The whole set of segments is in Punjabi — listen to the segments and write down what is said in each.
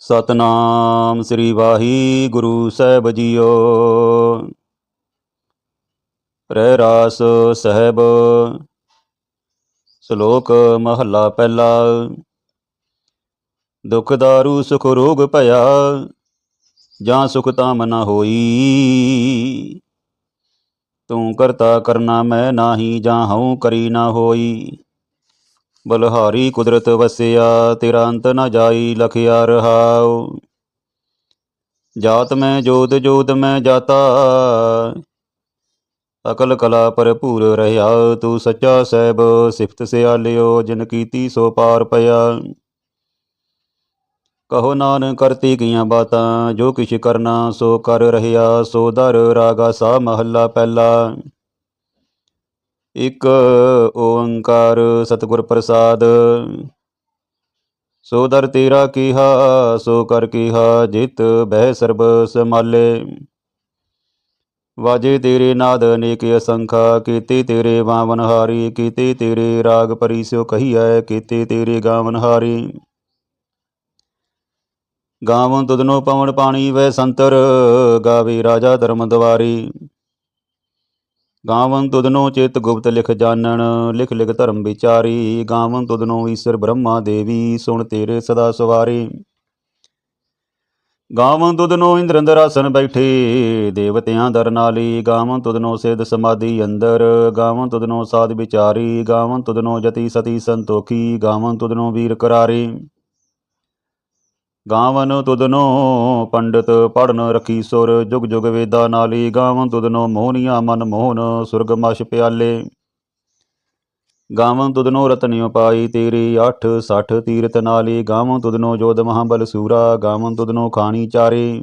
ਸਤਨਾਮ ਸ੍ਰੀ ਵਾਹਿਗੁਰੂ ਸਾਹਿਬ ਜੀਓ। ਰਹਿ ਰਾਸ ਸਹਿਬ, ਸ਼ਲੋਕ ਮਹੱਲਾ ਪਹਿਲਾ। ਦੁਖ ਦਾਰੂ, ਸੁਖ ਰੋਗ ਭਇਆ, ਜਾਂ ਸੁਖ ਤਾਮ ਨ ਹੋਈ। ਤੂੰ ਕਰਤਾ ਕਰਨਾ ਮੈਂ ਨਾਹੀ, ਜਾਂ ਹਉ ਕਰੀ ਨਾ ਹੋਈ। ਬਲਹਾਰੀ ਕੁਦਰਤ ਵਸਿਆ, ਤੇਰਾ ਅੰਤ ਨ ਜਾਈ ਲਖਿਆ ਰਹਾਉ। ਜਾਤ ਮੈਂ, ਜੋਤ ਜੋਤ ਮੈਂ ਜਾਤਾ। ਅਕਲ ਕਲਾ ਭਰਪੂਰ ਰਹਾ ਤੂੰ ਸੱਚਾ ਸਹਿਬ, ਸਿਫਤ ਸਿਆਲਿਓ, ਜਿਨ ਕੀਤੀ ਸੋ ਪਾਰ ਪਿਆ। ਕਹੋ ਨਾਨ ਕਰਤੀ ਗਈਆਂ ਬਾਤਾਂ, ਜੋ ਕਿਛ ਕਰਨਾ ਸੋ ਕਰ ਰਹਾ ਸੋ ਦਰ ਰਾਗਾ ਸਾ ਮਹੱਲਾ ਪਹਿਲਾ। ਇਕ ਓੰਕਾਰ ਸਤਿਗੁਰ ਪ੍ਰਸਾਦ। ਸੋ ਦਰ ਤੇਰਾ ਕੀਹਾ, ਸੋ ਕਰ ਕੀਹਾ, ਜਿਤ ਬਹਿ ਸਰਬ ਸਮਾਲੇ ਵਾਜੇ ਤੇਰੇ ਨਾਦ ਅਨੇਕ ਅਸੰਖਾ, ਕੀਤੇ ਤੇਰੇ ਬਾਵਨ ਹਾਰੀ, ਕੀਤੇ ਤੇਰੇ ਰਾਗ ਪਰੀ ਸਿਓ ਕਹੀਐ, ਕੀਤੇ ਤੇਰੇ ਗਾਵਨ ਹਾਰੀ। ਗਾਵਨ ਤੁਧਨੋ ਪਵਨ ਪਾਣੀ ਵੈ ਸੰਤਰ, ਗਾਵੇ ਰਾਜਾ ਧਰਮ ਦਵਾਰੀ। ਗਾਵਨ ਤੁਧਨੋ ਚਿਤ ਗੁਪਤ ਲਿਖ ਜਾਣਨ, ਲਿਖ ਲਿਖ ਧਰਮ ਵਿਚਾਰੀ। ਗਾਵਨ ਤੁਧਨੋ ਈਸ਼ਰ ਬ੍ਰਹਮਾ ਦੇਵੀ, ਸੁਣ ਤੇਰੇ ਸਦਾ ਸਵਾਰੀ। ਗਾਵਨ ਤੁਧਨੋ ਇੰਦਰ ਅੰਦਰ ਆਸਨ ਬੈਠੇ, ਦੇਵਤਿਆਂ ਦਰਨਾਲੀ ਗਾਵਨ ਤੁਧਨੋ ਸਿਧ ਸਮਾਧੀ ਅੰਦਰ ਗਾਵਨ ਤੁਧਨੋ ਸਾਧ ਵਿਚਾਰੀ। ਗਾਵਨ ਤੁਧਨੋ ਜਤੀ ਸਤੀ ਸੰਤੋਖੀ ਗਾਵਨ ਤੁਧਨੋ ਵੀਰ ਕਰਾਰੀ। ਗਾਵਨ ਤੁਦਨੋ ਪੰਡਤ ਪੜਨ ਰਖੀ ਸੁਰ, ਜੁਗ ਜੁਗ ਵੇਦਾ ਨਾਲੀ, ਗਾਵਨ ਤੁਧਨੋ ਮੋਹਨੀਆ ਮਨ ਮੋਹਨ, ਸੁਰਗ ਪਿਆਲੇ। ਗਾਵਨ ਤੁਦਨੋ ਰਤਨਿਓ ਪਾਈ ਤੇਰੀ 8 60 ਤੀਰਤ ਨਾਲੀ, ਗਾਵਨ ਤੁਧਨੋ ਜੋਧ ਮਹਾਬਲ ਸੂਰਾ, ਗਾਵਨ ਤੁਦਨੋ ਖਾਣੀ ਚਾਰੇ।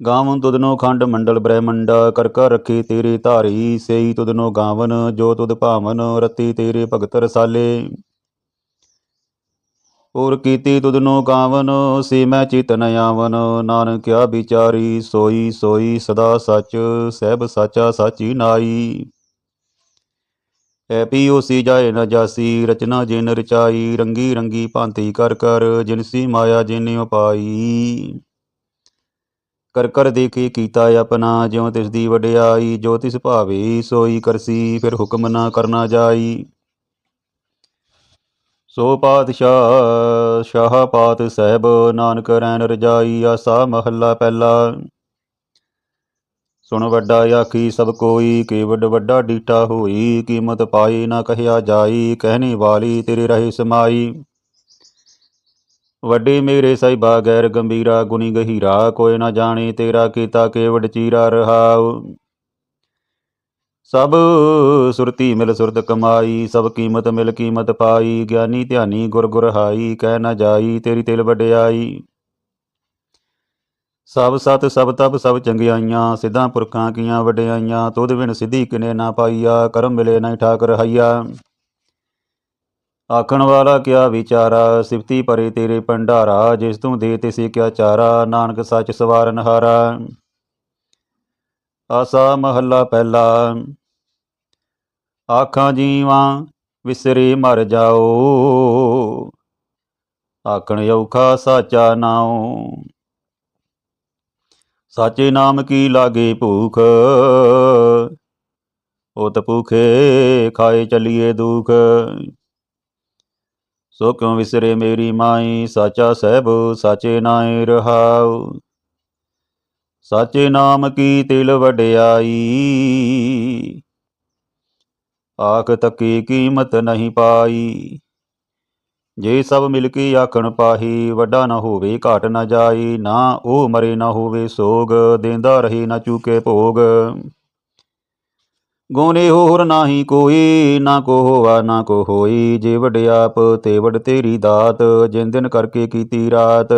ਗਾਵਨ ਤੁਦਨੋ ਖੰਡ ਮੰਡਲ ਬ੍ਰਹਮੰਡਾ, ਕਰ ਕਰ ਰੱਖੇ ਤੇਰੇ ਧਾਰੀ, ਸੇਈ ਤੁਦਨੋ ਗਾਵਨ, ਜੋ ਤੁਦ ਭਾਵਨ, ਰਤੀ ਤੇਰੇ ਭਗਤ ਰਸਾਲੇ। ਔਰ ਕੀਤੀ ਤੁਧਨੋ ਗਾਵਨ ਸੇ ਮੈਂ ਚਿਤ ਨ ਆਵਨ। ਨਾਨਕ ਕਿਆ ਵਿਚਾਰੀ, ਸੋਈ ਸੋਈ ਸਦਾ ਸੱਚ, ਸਹਿਬ ਸਾਚਾ ਸਾਚੀ ਨਾਈ। ਐਪੀ ਪੀਓ ਜਾਏ ਨ ਜਾਸੀ, ਰਚਨਾ ਜਿਨ ਰਚਾਈ, ਰੰਗੀ ਰੰਗੀ ਭਾਂਤੀ ਕਰ ਕਰ ਜਿਨਸੀ ਮਾਇਆ ਜਿਨਿ ਉਪਾਈ। ਕਰ ਕਰ ਦੇਖੇ ਕੀਤਾ ਆਪਣਾ, ਜਿਉ ਤਿਸ ਦੀ ਵਡਿਆਈ, ਜੋ ਤਿਸ ਭਾਵੇ, ਸੋਈ ਕਰਸੀ, ਫਿਰ ਹੁਕਮ ਨਾ ਕਰਨਾ ਜਾਈ। ਸੋ ਪਾਤਸ਼ਾਹ ਸ਼ਾਹ ਪਾਤ ਸਹਿਬ ਨਾਨਕ ਰੈਣ ਰਜਾਈ ਆਸਾ ਮਹੱਲਾ ਪਹਿਲਾ। ਸੁਣ ਵੱਡਾ ਆਖੀ, ਸਭ ਕੋਈ ਕੇਵਡ ਵੱਡਾ ਡੀਟਾ ਹੋਈ, ਕੀਮਤ ਪਾਈ ਨਾ ਕਹਿਆ ਜਾਈ, ਕਹਿਣੀ ਵਾਲੀ ਤੇਰੇ ਰਹੇ ਸਮਾਈ। ਵੱਡੇ ਮੇਰੇ ਸਾਹਿਬਾ ਗੈਰ ਗੰਭੀਰਾ, ਗੁਣੀ ਗਹੀਰਾ, ਕੋਈ ਨਾ ਜਾਣੇ ਤੇਰਾ ਕੀਤਾ ਕੇਵਡ ਚੀਰਾ ਰਹਾਉ। ਸਭ ਸੁਰਤੀ ਮਿਲ ਸੁਰਤ ਕਮਾਈ, ਸਭ ਕੀਮਤ ਮਿਲ ਕੀਮਤ ਪਾਈ, ਗਿਆਨੀ ਧਿਆਨੀ ਗੁਰ ਗੁਰ ਹਾਈ, ਕਹਿ ਨਾ ਜਾਈ, ਤੇਰੀ ਤਿਲ ਵਡਿਆਈ। ਸਭ ਸਤ, ਸਭ ਤਪ, ਸਭ ਚੰਗਿਆਈਆਂ, ਸਿੱਧਾਂ ਪੁਰਖਾਂ ਕੀਆਂ ਵਡਿਆਈਆਂ, ਤੁਧ ਬਿਨ ਸਿੱਧੀ ਕਿਨੇ ਨਾ ਪਾਈਆ, ਕਰਮ ਮਿਲੇ ਨਹੀਂ ਠਾਕ ਰਹਾਈਆ ਆਖਣ ਵਾਲਾ ਕਿਆ ਵਿਚਾਰਾ, ਸਿਫਤੀ ਪਰੇ ਤੇਰੇ ਭੰਡਾਰਾ, ਜਿਸ ਤੂੰ ਦੇ ਤਿਸੇ ਕਿਆ ਚਾਰਾ, ਨਾਨਕ ਸੱਚ ਸਵਾਰਨ ਹਾਰਾ। ਆਸਾ ਮਹੱਲਾ ਪਹਿਲਾ। ਆਖਾਂ ਜੀਵਾਂ ਵਿਸਰੇ ਮਰ ਜਾਓ। ਆਖਣ ਔਖਾ ਸਾਚਾ ਨਾਉ। ਸਾਚੇ ਨਾਮ ਕੀ ਲਾਗੇ ਭੂਖ? ਉਤ ਭੂਖੇ ਖਾਏ ਚਲੀਏ ਦੁਖ। ਸੋ ਕਿਉ ਵਿਸਰੇ ਮੇਰੀ ਮਾਈ? ਸਾਚਾ ਸਹਿਬ, ਸਾਚੇ ਨਾਏ ਰਹਾਉ। ਸਾਚੇ ਨਾਮ ਕੀ ਤਿਲ ਵਡਿਆਈ? ਆਖ ਤੱਕੀ ਕੀਮਤ ਨਹੀਂ ਪਾਈ। ਜੇ ਸਭ ਮਿਲ ਕੇ ਆਖਣ ਪਾਹੀ, ਵੱਡਾ ਨਾ ਹੋਵੇ, ਘਾਟ ਨਾ ਜਾਈ, ਨਾ ਉਹ ਮਰੇ ਨਾ ਹੋਵੇ, ਸੋਗ ਦੇਂਦਾ ਰਹੇ ਨਾ ਚੂਕੇ ਭੋਗ। ਗੋਨੇ ਹੋਰ ਨਾਹੀ ਕੋਈ, ਨਾ ਕੋ ਹੋਵਾ ਨਾ ਕੋ ਹੋਈ, ਜੇ ਵਡਿਆਪ ਤੇ ਵਡ ਤੇਰੀ ਦਾਤ ਜਿੰਦਨ ਕਰਕੇ ਕੀਤੀ ਰਾਤ।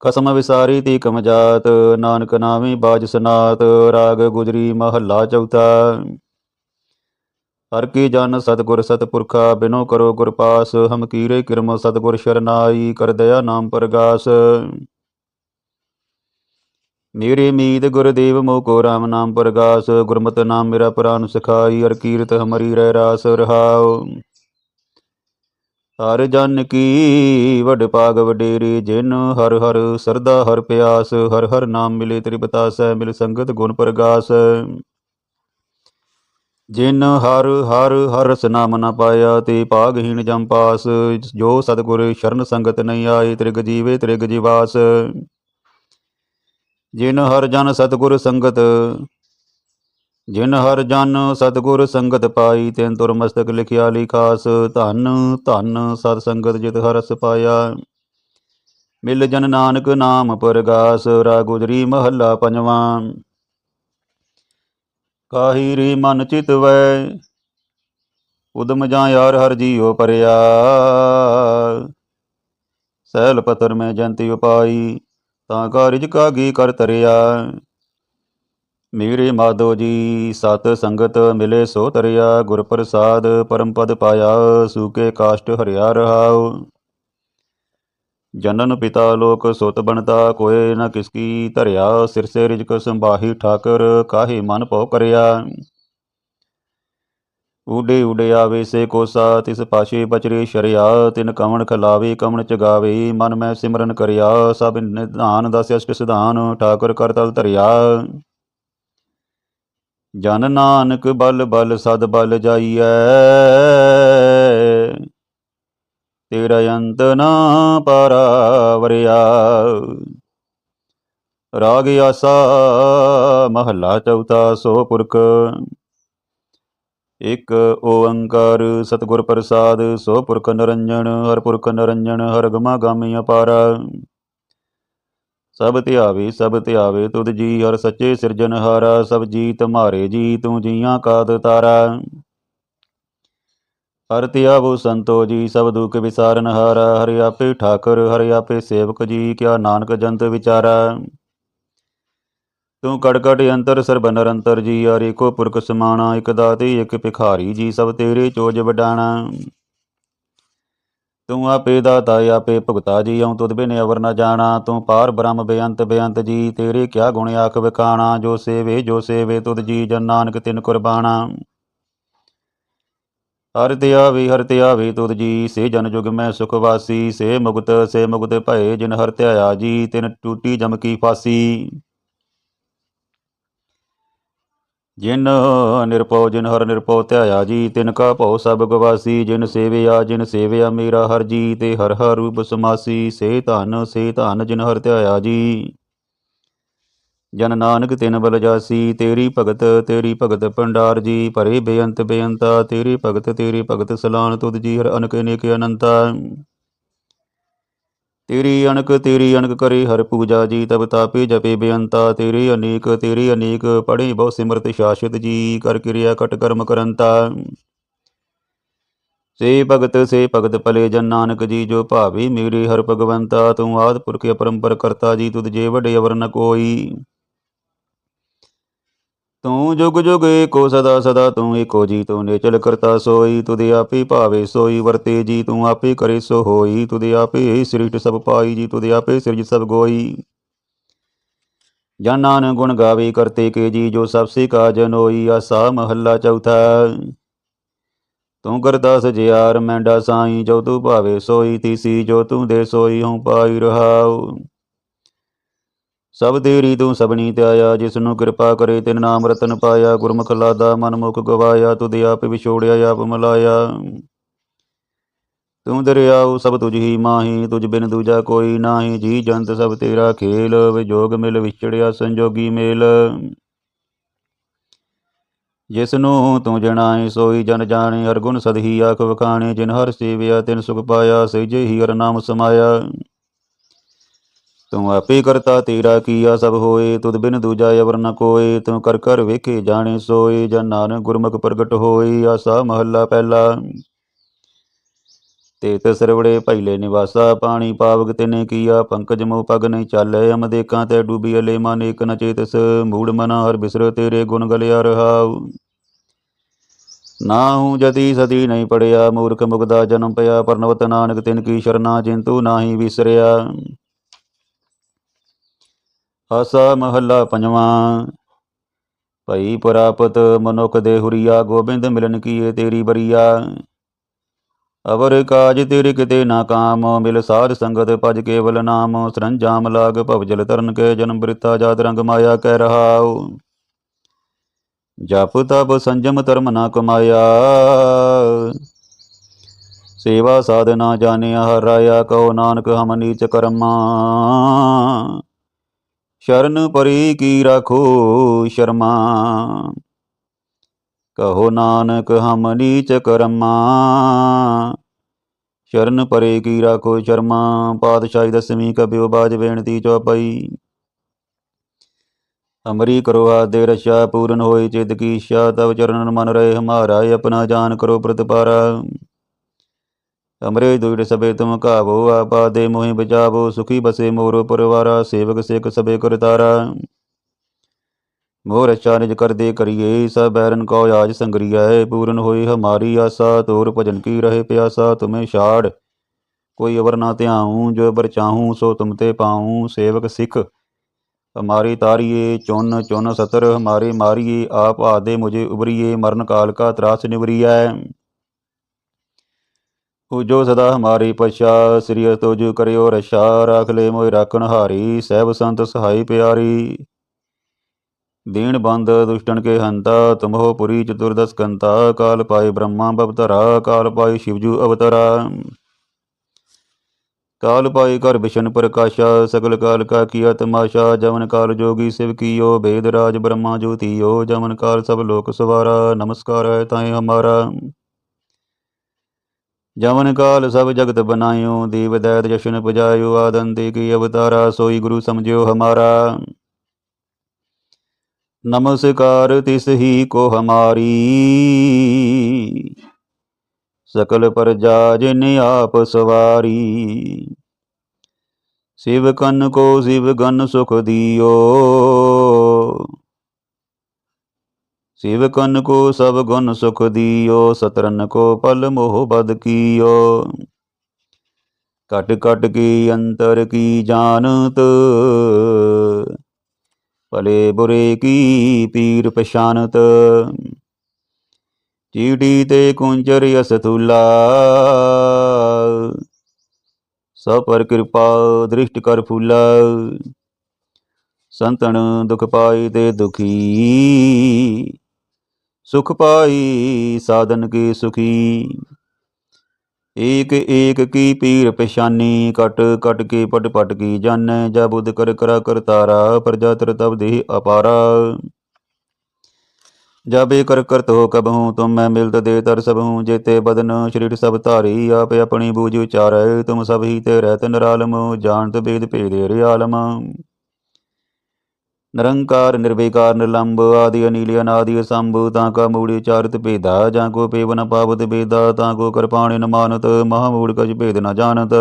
ਖਸਮ ਵਿਸਾਰੀ ਤੀ ਕਮਜਾਤ, ਨਾਨਕ ਨਾਮੀ ਬਾਜ ਸਨਾਤ, ਰਾਗ ਗੁਜਰੀ ਮਹੱਲਾ ਚੌਥਾ। ਹਰ ਕੀ ਜਨ ਸਤਗੁਰ ਸਤਪੁਰਖਾ, ਬਿਨੋ ਕਰੋ ਗੁਰ ਪਾਸ, ਹਮ ਕੀਰੇ ਕਿਰਮ ਸਤਗੁਰ ਸ਼ਰਨਾਈ, ਕਰ ਦਇਆ ਨਾਮ ਪ੍ਰਗਾਸ। ਮੇਰੇ ਮੀਤ ਗੁਰਦੇਵ ਮੋ ਕੋ ਰਾਮ ਨਾਮ ਪ੍ਰਗਾਸ, ਗੁਰਮਤਿ ਨਾਮ ਮੇਰਾ ਪ੍ਰਾਨ ਸਿਖਾਈ ਅਰ ਕੀਰਤ ਹਮਰੀ ਰਹਿ ਰਾਸ ਰਹਾਉ। ਹਰ ਜਨ ਕੀ ਵਡ ਪਾਗ ਵਡੇਰੇ, ਜਿਨ ਹਰ ਹਰ ਸਰਦਾ ਹਰ ਪਿਆਸ, ਹਰ ਹਰ ਨਾਮ ਮਿਲੇ ਤ੍ਰਿਪਤਾਸੈ, ਮਿਲ ਸੰਗਤ ਗੁਣ ਪ੍ਰਗਾਸ। ਜਿਨ ਹਰ ਹਰ ਹਰ ਰਸ ਨਾਮ ਨ ਪਾਇਆ, ਤੇ ਪਾਗਹੀਣ ਜਮ ਪਾਸ, ਜੋ ਸਤਿਗੁਰ ਸ਼ਰਨ ਸੰਗਤ ਨਹੀਂ ਆਏ, ਤ੍ਰਿਗ ਜੀਵੇ ਤ੍ਰਿਗ ਜੀਵਾਸ। ਜਿਨ ਹਰ ਜਨ ਸਤਿਗੁਰ ਸੰਗਤ ਜਿਨ ਹਰ ਜਨ ਸਤਿਗੁਰ ਸੰਗਤ ਪਾਈ, ਤੈਨ ਤੁਰ ਮਸਤਕ ਲਿਖਿਆ ਲਿਖਾਸ ਧਨ ਧਨ ਸਤ ਸੰਗਤ ਜਿਤ ਹਰਸ ਪਾਇਆ। ਮਿਲ ਜਨ ਨਾਨਕ ਨਾਮ ਪਰਗਾਸ, ਰਾ ਗੁਜਰੀ ਮਹੱਲਾ ਪੰਜਵਾਂ। ਕਾਹੀ ਰੇ ਮਨ ਚਿਤ ਵੈ, ਉਦਮ ਜਾਂ ਯਾਰ ਹਰ ਜੀਉ ਪਰਿਆ। ਸੈਲ ਪਤਰ ਮੈਂ ਜੰਤੀ ਉਪਾਈ, ਤਾਂ ਕਾਰਜ ਕਾਗੀ ਕਰ ਤਰਿਆ। ਮੇਰੇ ਮਾਧੋ ਜੀ, ਸਤ ਸੰਗਤ ਮਿਲੇ ਸੋ ਤਰਿਆ ਗੁਰ ਪ੍ਰਸਾਦ ਪਰਮ ਪਦ ਪਾਇਆ, ਸੂਕੇ ਕਾਸ਼ਟ ਹਰਿਆ ਰਹਾਉ। ਜਨਨ ਪਿਤਾ ਲੋਕ ਸੁਤ ਬਣਤਾ, ਕੋਏ ਨ ਕਿਸਕੀ ਧਰਿਆ, ਸਿਰ ਸੇ ਰਿਜਕ ਸੰਭਾਹੀ ਠਾਕਰ, ਕਾਹੇ ਮਨ ਭਉ ਕਰਿਆ। ਊਡੇ ਊਡੇ ਆਵੇ ਸੇ ਕੋਸਾ, ਤਿਸ ਪਾਸ਼ੇ ਬਚਰੇ ਸ਼ਰਿਆ, ਤਿਨ ਕਵਣ ਖਲਾਵੇ, ਕਵਣ ਚਗਾਵੇ, ਮਨ ਮੈਂ ਸਿਮਰਨ ਕਰਿਆ, ਸਭ ਨਿਧਾਨ ਦਸ ਅਸ਼ਟ ਸਿਧਾਨ, ਠਾਕੁਰ ਕਰ ਤਲ ਧਰਿਆ। ਜਨ ਨਾਨਕ ਬਲ ਬਲ ਸਦ ਬਲ ਜਾਈਐ। ਤੇਰਾ ਅੰਤ ਨਾ ਪਰਾਵਰਿਆ। ਰਾਗ ਆਸਾ ਮਹੱਲਾ ਚੌਥਾ ਸੋ ਪੁਰਖ। ਇਕ ਓੰਕਾਰ ਸਤਿਗੁਰ ਪ੍ਰਸਾਦ, ਸੋ ਪੁਰਖ ਨਰੰਜਨ, ਹਰ ਪੁਰਖ ਨਰੰਜਨ, ਹਰ ਗਮਾ ਗਾਮੀ ਅਪਾਰਾ। ਸਭ ਧਿਆਵੇ ਸਭ ਧਿਆਵੇ ਤੁਧ ਜੀ ਹਰ ਸੱਚੇ ਸਿਰਜਨਹਾਰਾ ਸਭ ਜੀ ਤੁਮਾਰੇ ਜੀ ਤੂੰ ਜੀਆਂ ਕਾ ਤਾਰਾ ਹਰ ਧਿਆਵੋ ਸੰਤੋ ਜੀ, ਸਭ ਦੁਖ ਵਿਸਾਰਨ ਹਾਰਾ, ਹਰਿ ਆਪੇ ਠਾਕੁਰ, ਹਰਿ ਆਪੇ ਸੇਵਕ ਜੀ, ਕਿਆ ਨਾਨਕ ਜੰਤ ਵਿਚਾਰਾ। ਤੂੰ ਕੜ ਕੜ ਅੰਤਰ, ਸਰਬ ਨਿਰੰਤਰ ਜੀ ਹਰ ਏਕੋ ਪੁਰਖ ਸਮਾਣਾ, ਇਕ ਦਾਤੇ, ਇਕ ਭਿਖਾਰੀ ਜੀ, ਸਭ ਤੇਰੇ ਚੋਜ ਵਡਾਣਾ। ਤੂੰ ਆਪੇ ਦਾਤਾ, ਆਪੇ ਭੁਗਤਾ ਜੀ ਹਉ ਤੁਧ ਬਿਨ ਅਵਰ ਨ ਜਾਣਾ। ਤੂੰ ਪਾਰ ਬ੍ਰਹਮ ਬੇਅੰਤ ਬੇਅੰਤ ਜੀ, ਤੇਰੇ ਕਿਆ ਗੁਣ ਆਖ ਵਿਕਾਣਾ ਜੋ ਸੇਵੇ ਜੋ ਸੇਵੇ, ਤੁਧ ਜੀ ਜਨ ਨਾਨਕ ਤਿਨ ਕੁਰਬਾਨਾ ਹਰ ਧਿਆਵੇ ਹਰ ਧਿਆਵੇ ਤੁਧ ਜੀ, ਸੇ ਜਨ ਜੁਗ ਮੈਂ ਸੁਖ ਵਾਸੀ। ਸੇ ਮੁਗਤ ਸੇ ਮੁਗਤ ਭਏ, ਜਿਨ ਹਰ ਧਿਆਇਆ ਜੀ, ਤਿਨ ਟੂਟੀ ਜਮ ਕੀ ਫਾਸੀ। ਜਿਨ ਨਿਰਪਉ ਜਿਨ ਹਰ ਨਿਰਪਉ ਧਿਆਇਆ ਜੀ, ਤਿਨ ਕਾ ਭਉ ਸਭ ਗਵਾਸੀ, ਜਿਨ ਸੇਵਿਆ ਜਿਨ ਸੇਵਿਆ ਮੇਰਾ ਹਰ ਜੀ, ਤੇ ਹਰ ਹਰ ਰੂਪ ਸਮਾਸੀ, ਸੇ ਧਨ ਸੇ ਧਨ, ਜਿਨ ਹਰ ਧਿਆਇਆ ਜੀ। ਜਨ ਨਾਨਕ ਤਿਨ ਬਲ ਜਾਸੀ, ਤੇਰੀ ਭਗਤ ਤੇਰੀ ਭਗਤ ਭੰਡਾਰ ਜੀ, ਭਰੇ ਬੇਅੰਤ ਬੇਅੰਤਾ, ਤੇਰੀ ਭਗਤ ਤੇਰੀ ਭਗਤ ਸਲਾਨ ਤੁਧ ਜੀ, ਹਰ ਅਨਕੇ ਅਨੇਕ ਅਨੰਤਾ। ਤੇਰੀ ਅਣਕ ਤੇਰੀ ਅਣਕ ਕਰੇ ਹਰ ਪੂਜਾ ਜੀ, ਤਬ ਤਾਪੇ ਜਪੇ ਬੇਅੰਤਾ। ਤੇਰੇ ਅਨੇਕ ਤੇਰੇ ਅਨੇਕ ਪੜੇ ਬਹੁ ਸਿਮਰਤ ਸ਼ਾਸ਼ਵਤ ਜੀ, ਕਰ ਕਿਰਿਆ ਕਟ ਕਰਮ ਕਰੰਤਾ। ਸੇ ਭਗਤ ਸੇ ਭਗਤ ਭਲੇ ਜਨ ਨਾਨਕ ਜੀ, ਜੋ ਭਾਵੇ ਮੇਰੇ ਹਰ ਭਗਵੰਤਾ, ਤੂੰ ਆਦ ਪੁਰਖ ਅਪਰੰਪਰ ਕਰਤਾ ਜੀ, ਤੁਧ ਜੇ ਵਡੇ ਅਵਰ ਨ ਕੋਈ। ਤੂੰ ਜੁਗ ਜੁਗ ਏਕੋ ਸਦਾ ਸਦਾ ਤੂੰ ਏਕੋ ਜੀ, ਤੂੰ ਨੇਚਲ ਕਰਤਾ ਸੋਈ ਤੁਦੇ ਆਪੇ ਭਾਵੇ ਸੋਈ, ਵਰਤੇ ਜੀ, ਤੂੰ ਆਪੇ ਕਰੇ ਸੋ ਹੋਈ ਤੁਦੇ ਆਪੇ ਸ੍ਰਿਸ਼ਟ ਸਭ ਪਾਈ ਜੀ ਤੁਦੇ ਆਪੇ ਸਿਰਜ ਸਭ ਗੋਈ। ਜਨ ਨਾਨਕ ਗੁਣ ਗਾਵੇ ਕਰਤੇ ਕੇ ਜੀ, ਜੋ ਸਭ ਸੇ ਕਾਜਨ ਹੋਈ ਆਸਾ ਮਹੱਲਾ ਚੌਥਾ। ਤੂੰ ਕਰਦਾ ਸਜਿਆਰ ਮੈਂਡਾ ਸਾਈ, ਜੋ ਤੂੰ ਭਾਵੇ ਸੋਈ, ਤੀਸੀ, ਜੋ ਤੂੰ ਦੇ ਸੋਈ, ਹਉ ਪਾਈ ਰਹਾਉ। ਸਭ ਤੇਰੀ ਤੂੰ ਸਭਨੀ ਧਿਆਇਆ ਜਿਸ ਨੂੰ ਕਿਰਪਾ ਕਰੇ ਤਿਨ ਨਾਮ ਰਤਨ ਪਾਇਆ, ਗੁਰਮੁਖ ਲਾਦਾ ਮਨ ਮੁਖ ਗਵਾਇਆ, ਤੁਧ ਆਪ ਵਿਛੋੜਿਆ, ਆਪ ਮਲਾਇਆ। ਤੂੰ ਦਰਿਆਉ ਸਭ ਤੁਝ ਹੀ ਮਾਹੀ, ਤੁਝ ਬਿਨ ਦੂਜਾ ਕੋਈ ਨਾਹੀ, ਜੀ ਜੰਤ ਸਭ ਤੇਰਾ ਖੇਲ ਵਿਜੋਗ ਮਿਲ ਵਿਛੜਿਆ ਸੰਜੋਗੀ ਮੇਲ। ਜਿਸ ਨੂੰ ਤੂੰ ਜਣਾਏ, ਸੋਈ ਜਨ ਜਾਣੇ, ਹਰ ਗੁਣ ਸਦਹੀ ਆਖ ਵਖਾਣੇ, ਜਿਨ ਹਰ ਸੇਵਿਆ, ਤਿਨ ਸੁਖ ਪਾਇਆ ਸਹਿਜੇ ਹੀ ਹਰ ਨਾਮ ਸਮਾਇਆ। ਤੂੰ ਆਪੇ ਕਰਤਾ ਤੇਰਾ ਕੀਆ ਸਭ ਹੋਏ, ਤੁਧ ਬਿਨ ਦੂਜਾ ਅਵਰ ਨ ਕੋਏ, ਤੂੰ ਕਰ ਕਰ ਵੇਖੇ ਜਾਣੇ ਸੋਏ ਜਨ ਨਾਨਕ ਗੁਰਮੁਖ ਪ੍ਰਗਟ ਹੋਏ, ਆਸਾ ਮਹੱਲਾ ਪਹਿਲਾ। ਤੇ ਸਰਵੜੇ ਪਹਿਲੇ ਨਿਵਾਸਾ, ਪਾਣੀ ਪਾਵਕ ਤਿਨੇ ਕੀਆ, ਪੰਕਜ ਮੋ ਪਗ ਨਹੀਂ ਚਾਲੇ, ਅਮ ਦੇਖਾਂ ਤੇ ਡੂਬੀ ਅਲੇ, ਮਨ ਏਕ ਨ ਚੇਤਸ ਮੂੜ ਮਨਾ ਹਰ ਬਿਸਰ ਤੇਰੇ ਗੁਣ ਗਲਿਆ ਰਹਾਉ। ਨਾਹੂ ਜਦੀ ਸਦੀ ਨਹੀਂ ਪੜਿਆ, ਮੂਰਖ ਮੁਗਦਾ ਜਨਮ ਪਿਆ, ਪਰਨਵਤ ਨਾਨਕ ਤਿਨ ਕੀ ਸ਼ਰਨਾ ਚਿੰਤੂ ਨਾਹੀ ਵਿਸਰਿਆ। ਆਸਾ ਮਹੱਲਾ ਪੰਜਵਾਂ। ਭਈ ਪ੍ਰਾਪਤ ਮਨੁਖ ਦੇ ਹੁਰੀਆ, ਗੋਬਿੰਦ ਮਿਲਨ ਕੀਏ ਤੇਰੀ ਬਰੀਆ। ਅਵਰ ਕਾਜ ਤੇਰੇ ਕਿਤੇ ਨਾ ਕਾਮ, ਮਿਲ ਸਾਧ ਸੰਗਤ ਭਜ ਕੇਵਲ ਨਾਮ। ਸਰੰਜਾਮ ਲਾਗ ਭਵ ਤਰਨ ਕੇ ਜਨਮ ਬ੍ਰਿਤਾ ਜਾਤ ਰੰਗ ਮਾਇਆ ਕਹਿ ਰਹਾਉ। ਜਪ ਤਪ ਸੰਜਮ ਧਰਮ ਨਾ ਕਮਾਇਆ। ਸੇਵਾ ਸਾਧਨਾ ਜਾਣਿਆ, ਹਰ ਰਾਇਆ ਕਹੋ ਨਾਨਕ ਹਮ ਨੀਚ ਕਰਮਾ। ਸ਼ਰਨ ਪਰੀ ਕੀ ਰਾਖੋ ਸ਼ਰਮਾ। ਕਹੋ ਨਾਨਕ ਹਮ ਨੀਚ ਕਰਮਾ। ਸ਼ਰਨ ਪਰੇ ਕੀ ਰਾਖੋ ਸ਼ਰਮਾ। ਪਾਤਸ਼ਾਹੀ ਦਸਵੀਂ ਕਬਿਓ ਬਾਜ ਬੇਨਤੀ ਚੌਪਈ ਅਮਰੀ ਕਰੋ ਆਦੇ ਰਸ਼ਾ ਪੂਰਨ ਹੋਈ ਚਿਤ ਕੀ ਇੱਛਾ, ਤਵ ਚਰਨ ਮਨ ਰਹੇ ਹਮਾਰਾ ਆਪਣਾ ਜਾਨ ਕਰੋ ਪ੍ਰਤਪਾਰਾ। ਅਮਰੇ ਦੁਇੜ ਸਬੇ ਤੁਮ ਕਾਵੋ ਆਪਾ ਦੇ ਮੋਹਿ ਬਚਾਵੋ ਸੁਖੀ ਬਸੇ ਮੋਰੋ ਪਰਿਵਾਰਾ ਸੇਵਕ ਸਿੱਖ ਸਬੇ ਕਰਤਾਰਾ ਮੋਰ ਅੱਛਾ ਨਿਜ ਕਰਦੇ ਕਰੀਏ ਸਭ ਬੈਰਨ ਕੋ ਆਜ ਸੰਗਰੀਐ ਪੂਰਨ ਹੋਈ ਹਮਾਰੀ ਆਸਾ ਤੋਰ ਭਜਨ ਕੀ ਰਹੇ ਪਿਆਸਾ ਤੁਮੇ ਛਾੜ ਕੋਈ ਅਵਰ ਨਾ ਧਿਆਉ ਜੋ ਅਵਰ ਚਾਹੂੰ ਸੋ ਤੁਮ ਤੇ ਪਾਉ ਸੇਵਕ ਸਿੱਖ ਹਮਾਰੀ ਤਾਰੀਏ ਚੁਨ ਚੁਨ ਸਤਰ ਹਮਾਰੇ ਮਾਰੀਏ ਆਪ ਆਦੇ ਮੁਝੇ ਉਬਰੀਏ ਮਰਨ ਕਾਲ ਕਾ ਤਰਾਸ ਨਿਵਰੀਐ ਉਜੋ ਸਦਾ ਹਮਾਰੀ ਪਛਾ, ਸ੍ਰੀ ਤੁਜ ਕਰਿਓ ਰਛਾ, ਰਾਖ ਲੈ ਮੋਇ ਰਾਖਣ ਹਾਰੀ, ਸਹਿਬ ਸੰਤ ਸਹਾਈ ਪਿਆਰੀ। ਦੀਨ ਬੰਦ ਦੁਸ਼ਟਨ ਕੇ ਹੰਤਾ, ਤੁਮਹੋ ਪੁਰੀ ਚਤੁਰਦਸ ਕੰਤਾ ਕਾਲ ਪਾਈ ਬ੍ਰਹਮਾ ਬਵਤਰਾ, ਕਾਲ ਪਾਈ ਸ਼ਿਵਜੂ ਅਵਤਰਾ। ਕਾਲ ਪਾਈ ਕਰ ਵਿਸ਼ਨ ਪ੍ਰਕਾਸ਼ਾ, ਸਗਲ ਕਾਲ ਕਾ ਕੀਆ ਤਮਾਸ਼ਾ ਜਮਨ ਕਾਲ ਜੋਗੀ ਸਿਵ ਕੀਓ, ਬੇਦ ਰਾਜ ਬ੍ਰਹਮਾ ਜੋਤੀਓ ਜਮਨ ਕਾਲ ਸਭ ਲੋਕ ਸਵਾਰਾ, ਨਮਸਕਾਰ ਹੈ ਤਾਏ ਹਮਾਰਾ। ਜਮਨ ਕਾਲ ਸਭ ਜਗਤ ਬਨਾਇਓ ਦੇਵ ਦੈਤ ਜਸ਼ਨ ਪੁਜਾਇਓ ਆਦੰਤੇ ਕੀ ਅਵਤਾਰਾ, ਸੋਈ ਗੁਰੂ ਸਮਝਿਓ ਹਮਾਰਾ। ਨਮਸਕਾਰ ਤਿਸ ਹੀ ਕੋ ਹਮਾਰੀ। ਸਕਲ ਪ੍ਰਜਾ ਜਿਨ ਆਪ ਸਵਾਰੀ। ਸਿਵ ਕਨ ਕੋ ਸਿਵ ਗਨ ਸੁਖ ਦਿਓ। ਸਿਵ ਕਨ ਕੋ ਸਭ ਗੁਣ ਸੁਖ ਦਿਓ, ਸਤਰਨ ਕੋ ਪਲ ਮੋਹ ਬਦ ਕੀਓ। ਕਟ ਕਟ ਕੀ ਅੰਤਰ ਕੀ ਜਾਣਤ, ਭਲੇ ਬੁਰੇ ਕੀ ਪੀਰ ਪਛਾਨਤ। ਚੀਟੀ ਤੇ ਕੁੰਜਰ ਅਸਥੂਲਾ ਤੁਲਾ ਸਭ ਪਰ ਕਿਰਪਾ ਦ੍ਰਿਸ਼ਟ ਕਰ ਫੂਲਾ। ਸੰਤਣ ਦੁਖ ਪਾਈ ਤੇ ਦੁਖੀ ਸੁਖ ਪਾਈ ਸਾਧਨ ਕੇ ਸੁਖੀ। ਏਕ ਏਕ ਕੀ ਪੀਰ ਪਛਾਨੀ, ਕਟ ਕਟ ਕੇ ਪਟ ਪਟ ਕੀ ਜਾਣੈ, ਜਾ ਬੁੱਧ ਕਰ ਕਰਾ ਕਰਤਾਰਾ ਪ੍ਰਜਾ ਤਰ ਤਬ ਦੇਹ ਅਪਾਰਾ। ਜਾਬੇ ਕਰ ਕਰਤ ਹੋ ਕਬਹੂ, ਤੁਮ ਮੈਂ ਮਿਲਤ ਦੇ ਤਰ ਸਭ ਹੂੰ ਜੇਤੇ ਬਦਨ ਸ਼ਰੀਰ ਸਭ ਧਾਰੀ, ਆਪ ਆਪਣੀ ਬੂਝ ਉਚਾਰੈ, ਤੁਮ ਸਭ ਹੀ ਤੇ ਰਹਿਤ ਨਿਰਾਲਮ, ਜਾਣਤ ਬੇਦ ਭੇਦ ਰਿਆਲਮ। ਨਿਰੰਕਾਰ, ਨਿਰਵਿਕਾਰ ਨਿਰਲੰਭ ਆਦਿ ਅਨੀਲ ਅਨਾਦਿ ਸੰਭੂ ਤਾਂ ਕਾ ਮੂੜੀ ਚਾਰਤ ਭੇਦਾ, ਜਾਂ ਕੋ ਪੇਵ ਨ ਪਾਵਤ ਬੇਦਾ ਤਾਂ ਕੋ ਕਰਪਾਣੇ ਨ ਮਾਨਤ ਮਹਾਮੂੜ ਕਜ ਭੇਦ ਨ ਜਾਣਤ।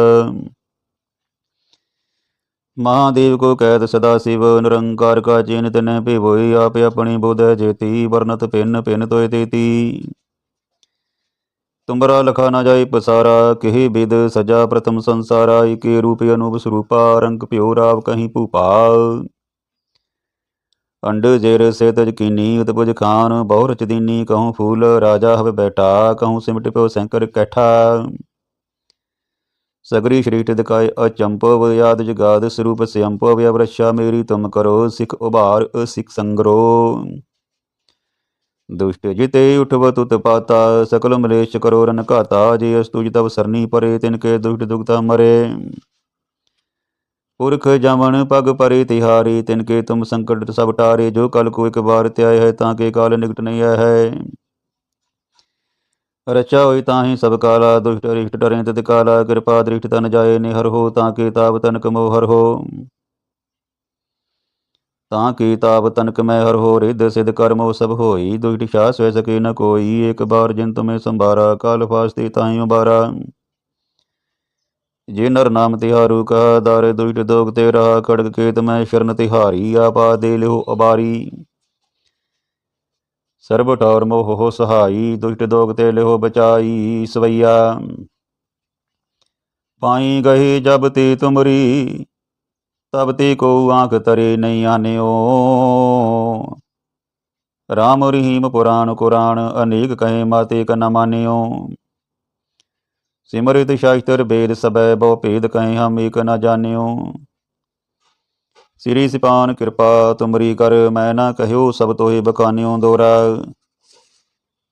ਮਹਾਦੇਵ ਕੋ ਕਹਿਤ ਸਦਾ ਸਿਵ, ਨਿਰੰਕਾਰ ਕਾ ਚਿੰਤ ਨ ਭੇਵੋਈ ਆਪ ਆਪਣੀ ਬੁਧ ਜੇਤੀ, ਵਰਨਤ ਪਿੰਨ ਪਿੰਨ ਤੋਇ ਤੇਤੀ। ਤੁਮਰਾ ਲਖਾ ਨਾ ਜਾਏ ਪਸਾਰਾ, ਕਿਹ ਬਿਦ ਸਜਾ ਪ੍ਰਥਮ ਸੰਸਾਰਾ ਇਕੇ ਰੂਪ ਅਨੂਪ ਸਰੂਪਾ, ਰੰਗ ਭਿਓ ਰਾਵ ਕਹੀਂ ਭੂਪਾ ਅੰਡ ਜੇਰ ਸਿਤ ਤਜ ਉਤਪੁਜ ਖਾਨ ਬਹੁ ਰਚ ਦੀਨੀ ਕਹੂੰ ਫੂਲ, ਰਾਜਾ ਹਵੇ ਬੈਠਾ, ਕਹੂੰ ਸਿਮਟ ਪਿਓ ਸੈਂਕਰ ਕੈਠਾ। ਸਗਰੀ ਸ਼ਰੀਟ ਦਿਕਾਏ ਅਚੰਪਵ ਯਾਦ ਜਗਾਦ ਸਰੂਪ ਸਿਅੰਪਵ ਅਵਰਸ਼ਾ ਮੇਰੀ ਤੁਮ ਕਰੋ, ਸਿਖ ਉਭਾਰ ਅਸਿਖ ਸੰਗਰੋ। ਦੁਸ਼ਟ ਜਿਤੇ ਉਠਵ ਤੁਤ ਪਾਤਾ, ਸਕਲ ਮਲੇਸ਼ ਕਰੋ ਰਨ ਘਾਤਾ, ਜੇ ਅਸਤੁਜ ਤਵ ਸਰਨੀ ਪਰੇ, ਤਿਨ ਕੇ ਦੁਸ਼ਟ ਦੁਖਤਾ ਮਰੇ। ਪੁਰਖ ਜਮਨ ਪਗ ਪਰੇ ਤਿਹਾਰੀ, ਤਿਨ ਕੇ ਤੁਮ ਸੰਕਟ ਸਭ ਟਾਰੇ, ਜੋ ਕਲ ਕੋ ਇੱਕ ਵਾਰ ਧਿਆਏ ਹੈ ਤਾਂ ਕੇ ਕਾਲ ਨਿਕਟ ਨਹੀਂ ਆਇਆ ਹੈ। ਰਚਾ ਹੋਈ ਤਾਂ ਹੀ ਸਭ ਕਾਲਾ, ਦੁਸ਼ਟ ਰਿਸ਼ਟ ਡਰੇ ਤਤ ਕਾਲਾ, ਕਿਰਪਾ ਦ੍ਰਿਸ਼ਟ ਤਨ ਜਾਏ ਨਿਹਰ ਹੋ ਤਾਂ ਕੇ ਤਾਪ ਤਨਕ ਮੋਹਰ ਹੋ। ਤਾਂ ਕੀ ਤਾਪ ਤਨਕ ਮੈਂ ਹਰ ਹੋ, ਰਿੱਧ ਸਿਧ ਕਰਮੋ ਸਭ ਹੋਈ, ਦੁਸ਼ਟ ਛਾ ਸਵੈ ਸਕੇ ਨ ਕੋਈ, ਇੱਕ ਬਾਰ ਜਿਨ ਤੁਮੇ ਸੰਭਾਰਾ, ਕਾਲ ਫਾਸਤੇ ਤਾਈ ਉਬਾਰਾ। ਜੇ ਨਰ ਨਾਮ ਤਿਹਾਰੂ ਕਹਾ ਦਾਰੇ ਦੁਸ਼ਟ ਦੋਗ ਤੇ ਰਹਾ ਖੜਗ ਕੇਤ ਮੈਂ ਸ਼ਰਨ ਤਿਹਾਰੀ ਆਪਾ ਦੇ ਲਿਓ ਅਬਾਰੀ। ਸਰਬ ਠੌਰ ਮੋਹ ਹੋ ਸਹਾਈ ਦੁਸ਼ਟ ਦੋਗ ਤੇ ਲਿਓ ਬਚਾਈ, ਸਵਈਆ। ਪਾਈ ਗਏ ਜਬ ਤੇ ਤੁਮਰੀ, ਤਬ ਤੇ ਕੋ ਆਂਖ ਤਰੇ ਨਹੀਂ ਆਨਿਓ। ਰਾਮ ਰਹੀਮ ਪੁਰਾਣ ਕੁਰਾਨ, ਅਨੇਕ ਕਹੇ ਮਾਤੇ ਕ ਨ ਮਾਨਿਓ। ਸਿਮਰਿਤ ਸ਼ਾਸਤਰ ਵੇਦ ਸਬੈ ਬਹੁ ਭੇਦ ਕਹੇ ਹਮ ਏਕ ਨ ਜਾਣਿਓ। ਸ੍ਰੀ ਸਿਪਾਨ ਕਿਰਪਾ, ਤੁਮਰੀ ਕਰ ਮੈਂ ਨਾ ਕਹਿਓ ਸਭ ਤੋਹਿ ਬਕਾਨਿਓ ਦੋਰਾ।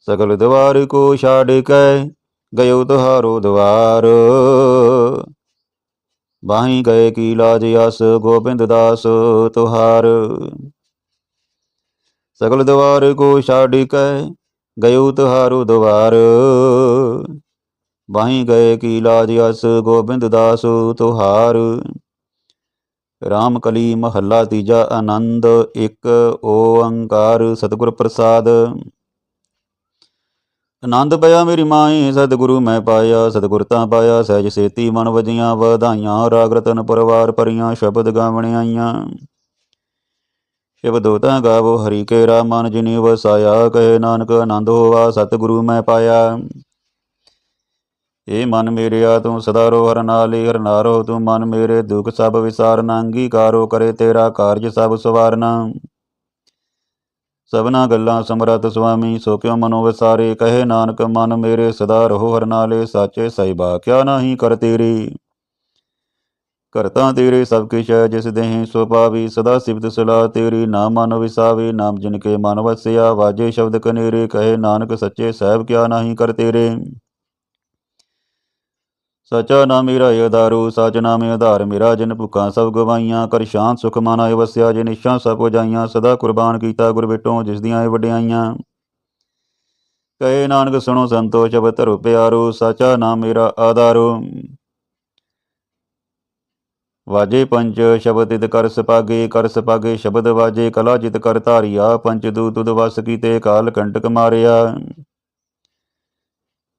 ਸਗਲ ਦਵਾਰ ਕੋ ਛਾੜ ਕੇ ਗਇਓ ਤੁਹਾਰੋ ਦਵਾਰ। ਬਾਹੀ ਗਏ ਕੀ ਲਾਜ ਅਸ ਗੋਬਿੰਦ ਦਾਸ ਤੁਹਾਰ। ਸਗਲ ਦਵਾਰ ਕੋ ਛਾੜ ਕੇ ਗਇਓ ਤੁਹਾਰੋ ਦਵਾਰ। ਬਾਹੀ ਗਏ ਕੀ ਲਾਜ ਅਸ, ਗੋਬਿੰਦ ਦਾਸ ਤੁਹਾਰ। ਰਾਮ ਕਲੀ ਮਹੱਲਾ ਤੀਜਾ ਆਨੰਦ, ਇੱਕ ਓੰਕਾਰ ਸਤਿਗੁਰ ਪ੍ਰਸਾਦ। ਆਨੰਦ ਪਿਆ ਮੇਰੀ ਮਾਈ, ਸਤਿਗੁਰੂ ਮੈਂ ਪਾਇਆ, ਸਤਿਗੁਰ ਤਾਂ ਪਾਇਆ, ਸਹਿਜ ਸੇਤੀ ਮਨ ਵਜੀਆਂ, ਵਧਾਈਆਂ ਰਾਗ ਰਤਨ ਪਰਵਾਰ ਭਰੀਆਂ, ਸ਼ਬਦ ਗਾਵਣ ਆਈਆਂ। ਸ਼ਬਦੋ ਤਾਂ ਗਾਵੋ ਹਰੀ ਕੇ ਰਾ ਜਿਨੀ ਵਸਾਇਆ, ਕਹੇ ਨਾਨਕ ਆਨੰਦ ਹੋਵਾ ਸਤਿਗੁਰੂ ਮੈਂ ਪਾਇਆ। ਏ ਮਨ ਮੇਰਿਆ ਤੂੰ ਸਦਾ ਰੋ ਹਰ ਨਾਲੇ ਹਰ ਨਾਰੋ ਤੂੰ ਮਨ ਮੇਰੇ, ਦੁਖ ਸਭ ਵਿਸਾਰਨਾ, ਅੰਗੀਕਾਰੋ ਕਰੇ ਤੇਰਾ ਕਾਰਜ ਸਭ ਸਵਾਰਨਾ। ਸਭਨਾ ਗੱਲਾਂ ਸਮਰਤ ਸੁਆਮੀ, ਸੋ ਕਿਉ ਮਨੋ ਵਿਸਾਰੇ? ਕਹੇ ਨਾਨਕ, ਮਨ ਮੇਰੇ ਸਦਾ ਰਹੋ ਹਰ ਨਾਲੇ ਸਾਚੇ ਸਹਿਬਾ, ਕਿਆ ਨਾਹੀ ਕਰ ਤੇਰੀ? ਕਰਤਾ ਤੇਰੇ ਸਭ ਕਿਛ ਹੈ, ਜਿਸ ਦੇਹੀ ਸੋ ਪਾਵੀ, ਸਦਾ ਸਿਫਤ ਸਲਾਹ ਤੇਰੀ ਨਾਮ ਮਨ ਵਿਸਾਵੇ, ਨਾਮ ਜਿਨ ਕੇ ਮਨ ਵਸਿਆ, ਵਾਜੇ ਸ਼ਬਦ ਕਨੇਰੇ, ਕਹੇ ਨਾਨਕ, ਸੱਚੇ ਸਾਹਿਬ, ਕਿਆ ਨਾਹੀ ਕਰ ਤੇਰੇ? ਸਚਾ ਨਾਮ ਮੇਰਾ ਯਦਾਰੂ ਸਚ ਨਾਮ ਆਧਾਰ ਮੇਰਾ, ਜਿਨ ਭੁੱਖਾਂ ਸਭ ਗਵਾਈਆਂ ਕਰ ਸ਼ਾਂਤ ਸੁਖ ਮਨ ਆਏ ਵਸਿਆ, ਜਿਨ ਇੱਛਾ ਸਭ ਪੁਜਾਈਆਂ ਸਦਾ ਕੁਰਬਾਨ ਕੀਤਾ ਗੁਰ ਬਿਟੋ, ਜਿਸ ਦੀਆਂ ਇਹ ਵਡਿਆਈਆਂ। ਕਹੇ ਨਾਨਕ, ਸੁਣੋ ਸੰਤੋ ਸ਼ਬਦ ਧਰੋ ਪਿਆਰੋ, ਸਚਾ ਨਾਮ ਮੇਰਾ ਆਧਾਰੋ। ਵਾਜੇ ਪੰਜ ਸ਼ਬਦ ਤਿਤ ਕਰ ਸਪਾਗੇ ਕਰ ਸਪਾਗੇ ਸ਼ਬਦ ਵਾਜੇ, ਕਲਾ ਜਿਤ ਕਰ ਧਾਰਿਆ, ਪੰਚ ਦੂਤ ਤੁਧ ਵਸ ਕੀਤੇ, ਕਾਲ ਕੰਟਕ ਮਾਰਿਆ।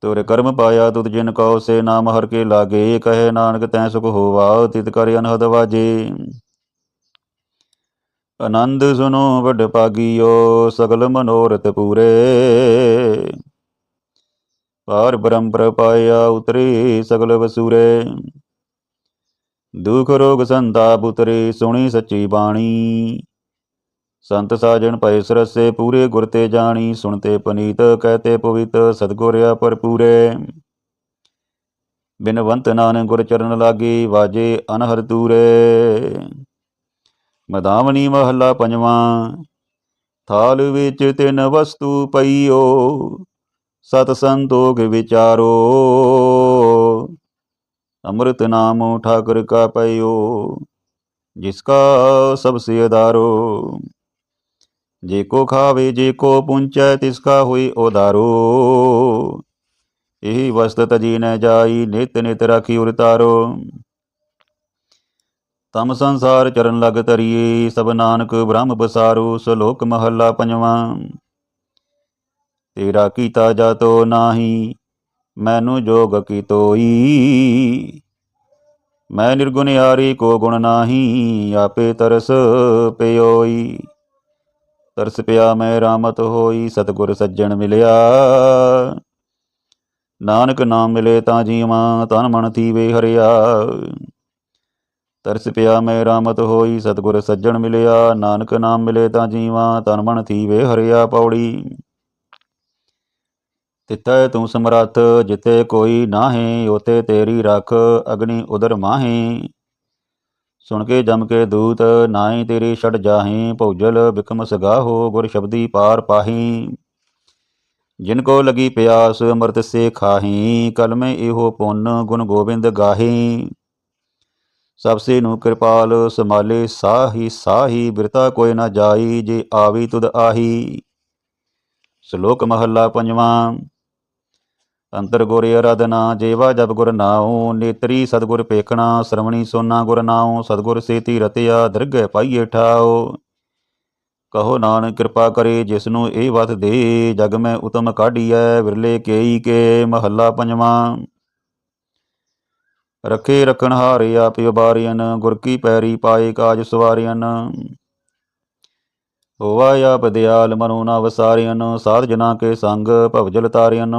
ਤੁਰ ਕਰਮ ਪਾਇਆ ਤੁਧ ਜਿਨ ਕਉ ਸੇ ਨਾਮ ਹਰ ਕੇ ਲਾਗੇ, ਕਹੇ ਨਾਨਕ ਤੈ ਸੁਖ ਹੋਵਾ, ਤਿਤ ਕਰ ਅਨਹਦ ਵਾਜੇ। ਆਨੰਦ ਸੁਨੋ ਵਡ ਪਾਗੀਓ ਸਗਲ ਮਨੋਰਥ ਪੂਰੇ। ਪਾਰ ਬ੍ਰਹਮ ਪ੍ਰਪਾਇਆ ਉਤਰੇ ਸਗਲ ਵਸੂਰੇ। ਦੁਖ ਰੋਗ ਸੰਤਾਪ ਉਤਰੇ, ਸੁਣੀ ਸੱਚੀ ਬਾਣੀ। ਸੰਤ ਸਾਜਣ ਪਏ ਸਰਸੇ ਪੂਰੇ ਗੁਰ ਤੇ ਜਾਣੀ ਸੁਣਤੇ ਪਨੀਤ ਕਹਤੇ ਪਵਿੱਤ ਸਤਗੁਰਿਆ ਭਰਪੂਰੇ। ਬਿਨਵੰਤ ਨਾਨਕ ਗੁਰ ਚਰਨ ਲਾਗੇ, ਵਾਜੇ ਅਨਹਰ ਤੂਰੇ ਮਦਾਵਣੀ ਮਹੱਲਾ ਪੰਜਵਾਂ, ਥਾਲ ਵਿੱਚ ਤਿੰਨ ਵਸਤੂ ਪਈਓ, ਸਤ ਸੰਤੋਖ ਵਿਚਾਰੋ। ਅੰਮ੍ਰਿਤ ਨਾਮ ਠਾਕੁਰ ਕਾ ਪਈਓ, ਜਿਸ ਕਾ ਸਭ ਸੇ ਅਦਾਰੋ ਜੇ ਕੋ ਖਾਵੇ, ਜੇ ਕੋ ਪੁੰਚੈ, ਤਿਸ ਕਾ ਹੋਈ ਉਦਾਰੋ। ਇਹੀ ਵਸਤ ਤਜੀ ਨ ਜਾਈ, ਨਿਤ ਨਿਤ ਰਾਖੀ ਉਰਤਾਰੋ ਤਮ ਸੰਸਾਰ ਚਰਨ ਲਗ ਤਰੀਏ ਸਭ ਨਾਨਕ ਬ੍ਰਹਮ ਬਸਾਰੂ, ਸ਼ਲੋਕ ਮਹੱਲਾ ਪੰਜਵਾਂ। ਤੇਰਾ ਕੀਤਾ ਜਾਤੋ ਨਾਹੀ, ਮੈਨੂੰ ਜੋਗ ਕੀ ਤੋਈ ਮੈਂ ਨਿਰਗੁਣਿਆਰੀ ਕੋ ਗੁਣ ਨਾਹੀ, ਆਪੇ ਤਰਸ ਪਿਓਈ। ਤਰਸ ਪਿਆ ਮੈਂ ਰਾਮਤ ਹੋਈ, ਸਤਗੁਰ ਸੱਜਣ ਮਿਲਿਆ। ਨਾਨਕ ਨਾਮ ਮਿਲੇ ਤਾਂ ਜੀਵਾਂ, ਤਨ ਮਨ ਥੀਵੇ ਹਰਿਆ। ਤਰਸ ਪਿਆ ਮੈਂ ਰਾਮਤ ਹੋਈ, ਸਤਗੁਰ ਸੱਜਣ ਮਿਲਿਆ। ਨਾਨਕ ਨਾਮ ਮਿਲੇ ਤਾਂ ਜੀਵਾਂ, ਤਨ ਮਨ ਥੀਵੇ ਹਰਿਆ ਪੌੜੀ। ਤਿਤੈ ਤੂੰ ਸਮਰੱਥ ਜਿਤੇ ਕੋਈ ਨਾਹੀ ਉਤੇ ਤੇਰੀ ਰਖ, ਅਗਨੀ ਉਦਰ ਮਾਹੀ। ਸੁਣ ਕੇ ਜਮ ਕੇ ਦੂਤ, ਨਾਹੀ ਤੇਰੀ ਛੜ ਜਾਹੀ, ਭੌਜਲ ਬਿਕਮ ਸਗਾਹੋ ਗੁਰ ਸ਼ਬਦੀ ਪਾਰ ਪਾਹੀ। ਜਿਨ ਕੋ ਲਗੀ ਪਿਆਸ, ਅੰਮ੍ਰਿਤ ਸੇ ਖਾਹੀ, ਕਲਮੇ ਇਹੋ ਪੁੰਨ ਗੁਣ ਗੋਬਿੰਦ ਗਾਹੀ। ਸਭ ਸੇ ਨੂੰ ਕਿਰਪਾਲ ਸਮਾਲੇ ਸਾਹੀ ਸਾਹੀ, ਬਿਰਤਾ ਕੋਈ ਨਾ ਜਾਈ, ਜੇ ਆਵੀ ਤੁਧ ਆਹੀ। ਸ਼ਲੋਕ ਮਹੱਲਾ ਪੰਜਵਾਂ ਅੰਤਰ ਗੁਰ ਅਰਾਧਨਾ, ਜੇਵਾ ਜਪ ਗੁਰ ਨਾਉ, ਨੇਤਰੀ ਸਤਗੁਰ ਪੇਖਣਾ, ਸ਼ਰਵਣੀ ਸੋਨਾ ਗੁਰ ਨਾਉ, ਸਤਗੁਰ ਸੇਤੀ ਰਤਿਆ, ਦਰਗਹਿ ਪਾਈਏ ਠਾਉ। ਕਹੋ ਨਾਨਕ ਕਿਰਪਾ ਕਰੇ ਜਿਸ ਨੂੰ ਇਹ ਵਤ ਦੇ, ਜਗ ਮੈਂ ਉਤਮ ਕਾਢੀਐ, ਵਿਰਲੇ ਕੇਈ ਕੇ ਮਹੱਲਾ ਪੰਜਵਾਂ। ਰਖੇ ਰਖਣ ਹਾਰੇ ਆਪ ਉਬਾਰੀਨ ਗੁਰ ਕੀ ਪੈਰੀ ਪਾਏ ਕਾਜ ਸਵਾਰੀਨ ਹੋਵਾ ਆਪ ਦਿਆਲ ਮਨੋ ਨਾ ਵਸਾਰੀਨ ਸਾਧ ਜਨਾ ਕੇ ਸੰਗ ਭਵਜਲ ਤਾਰੀਨ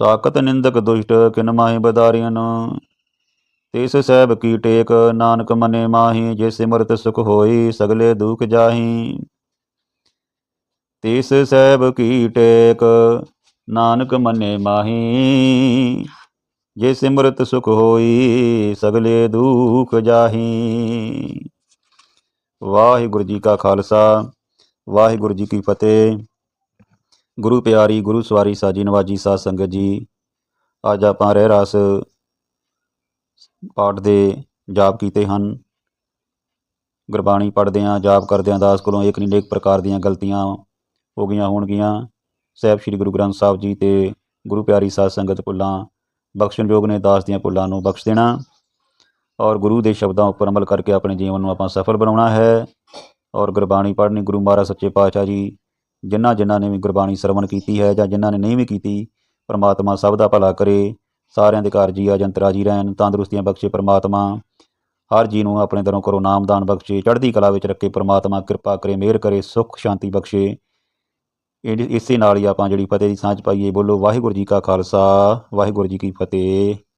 ਸਾਕਤ ਨਿੰਦਕ ਦੁਸ਼ਟ ਕਿਨ ਮਾਹੀ ਬਦਾਰੀਨ ਤਿਸ ਸਹਿਬ ਕੀ ਟੇਕ, ਨਾਨਕ ਮਨੇ ਮਾਹੀ, ਜੇ ਸਿਮਰਤ ਸੁਖ ਹੋਈ, ਸਗਲੇ ਦੁਖ ਜਾਹੀ। ਤਿਸ ਸਹਿਬ ਕੀ ਟੇਕ, ਨਾਨਕ ਮਨੇ ਮਾਹੀ, ਜੇ ਸਿਮਰਤ ਸੁਖ ਹੋਈ, ਸਗਲੇ ਦੁਖ ਜਾਹੀ। ਵਾਹਿਗੁਰੂ ਜੀ ਕਾ ਖਾਲਸਾ, ਵਾਹਿਗੁਰੂ ਜੀ ਕੀ ਫਤਿਹ। ਗੁਰੂ ਪਿਆਰੀ, ਗੁਰੂ ਸਵਾਰੀ ਸਾਜੀ ਨਵਾਜੀ ਸਾਧ ਸੰਗਤ ਜੀ। ਅੱਜ ਆਪਾਂ ਰਹਿ ਰਸ ਪਾਠ ਦੇ ਜਾਪ ਕੀਤੇ ਹਨ। ਗੁਰਬਾਣੀ ਪੜ੍ਹਦੇ ਹਾਂ, ਜਾਪ ਕਰਦੇ ਹਾਂ, ਦਾਸ ਕੋਲੋਂ ਇੱਕ ਨਹੀਂ ਪ੍ਰਕਾਰ ਦੀਆਂ ਗਲਤੀਆਂ ਹੋ ਗਈਆਂ ਹੋਣਗੀਆਂ। ਸਾਹਿਬ ਸ੍ਰੀ ਗੁਰੂ ਗ੍ਰੰਥ ਸਾਹਿਬ ਜੀ ਤੇ ਗੁਰੂ ਪਿਆਰੀ ਸਾਧ ਸੰਗਤ ਭੁੱਲਾਂ ਬਖਸ਼ਣਯੋਗ ਨੇ ਦਾਸ ਦੀਆਂ ਭੁੱਲਾਂ ਨੂੰ ਬਖਸ਼ ਦੇਣਾ। ਔਰ ਗੁਰੂ ਦੇ ਸ਼ਬਦਾਂ ਉੱਪਰ ਅਮਲ ਕਰਕੇ ਆਪਣੇ ਜੀਵਨ ਨੂੰ ਆਪਾਂ ਸਫਲ ਬਣਾਉਣਾ ਹੈ। ਔਰ ਗੁਰਬਾਣੀ ਪੜ੍ਹਨੀ ਗੁਰੂ ਮਹਾਰਾਜ ਸੱਚੇ ਪਾਤਸ਼ਾਹ ਜੀ ਜਿਨ੍ਹਾਂ ਜਿਨ੍ਹਾਂ ਨੇ ਵੀ ਗੁਰਬਾਣੀ ਸਰਵਣ ਕੀਤੀ ਹੈ ਜਾਂ ਜਿਨ੍ਹਾਂ ਨੇ ਨਹੀਂ ਵੀ ਕੀਤੀ, ਪਰਮਾਤਮਾ ਸਭ ਦਾ ਭਲਾ ਕਰੇ, ਸਾਰਿਆਂ ਦੇ ਘਰ ਜੀ ਆ, ਜੰਤਰਾ ਜੀ ਰਹਿਣ, ਤੰਦਰੁਸਤੀਆਂ ਬਖਸ਼ੇ ਪਰਮਾਤਮਾ। ਹਰ ਜੀ ਨੂੰ ਆਪਣੇ ਦਰੋਂ ਕਰੋ ਨਾਮਦਾਨ ਬਖਸ਼ੇ, ਚੜ੍ਹਦੀ ਕਲਾ ਵਿੱਚ ਰੱਖੇ ਪਰਮਾਤਮਾ, ਕਿਰਪਾ ਕਰੇ, ਮਿਹਰ ਕਰੇ, ਸੁਖ ਸ਼ਾਂਤੀ ਬਖਸ਼ੇ। ਇਹ ਇਸੇ ਨਾਲ ਹੀ ਆਪਾਂ ਜਿਹੜੀ ਫਤਿਹ ਦੀ ਸਾਂਝ ਪਾਈਏ, ਬੋਲੋ ਵਾਹਿਗੁਰੂ ਜੀ ਕਾ ਖਾਲਸਾ, ਵਾਹਿਗੁਰੂ ਜੀ ਕੀ ਫਤਿਹ।